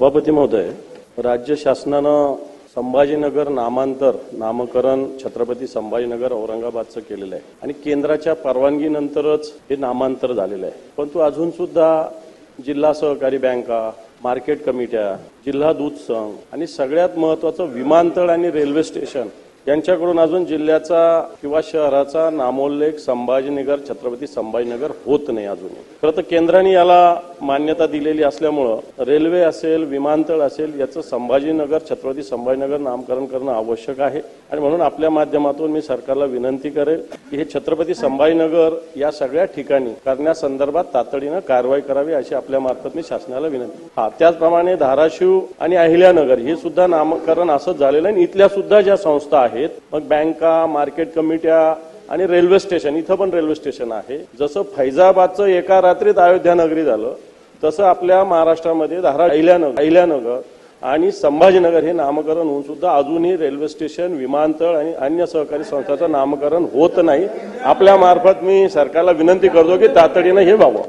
सभापती महोदय राज्य शासनानं संभाजीनगर नामांतर नामकरण छत्रपती संभाजीनगर औरंगाबादचं केलेलं आहे. आणि केंद्राच्या परवानगीनंतरच हे नामांतर झालेलं आहे. परंतु अजून सुद्धा जिल्हा सहकारी बँका मार्केट कमिट्या जिल्हा दूध संघ आणि सगळ्यात महत्वाचं विमानतळ आणि रेल्वे स्टेशन यांच्याकडून अजून जिल्ह्याचा किंवा शहराचा नामोल्लेख संभाजीनगर छत्रपती संभाजीनगर होत नाही अजूनही खरं तर केंद्राने याला मान्यता दिलेली असल्यामुळं रेल्वे असेल विमानतळ असेल याचं संभाजीनगर छत्रपती संभाजीनगर नामकरण करणं आवश्यक आहे. आणि म्हणून आपल्या माध्यमातून मी सरकारला विनंती करेल हे छत्रपती संभाजीनगर या सगळ्या ठिकाणी करण्यासंदर्भात तातडीनं कारवाई करावी अशी आपल्या मार्फत मी शासनाला विनंती. हा त्याचप्रमाणे धाराशिव आणि अहिल्यानगर हे सुद्धा नामकरण असंच झालेलं आहे. आणि इथल्या सुद्धा ज्या संस्था आहेत मग बँका मार्केट कमिट्या आणि रेल्वे स्टेशन इथं पण रेल्वे स्टेशन आहे. जसं फैजाबादचं एका रात्रीत अयोध्या नगरी झालं तसं आपल्या महाराष्ट्रामध्ये धारा अहिल्यानगर अहिल्यानगर आणि संभाजीनगर हे नामकरण होऊन सुद्धा अजूनही रेल्वे स्टेशन विमानतळ आणि अन्य सहकारी संस्थांचं नामकरण होत नाही. आपल्या मार्फत मी सरकारला विनंती करतो की तातडीनं हे व्हावं.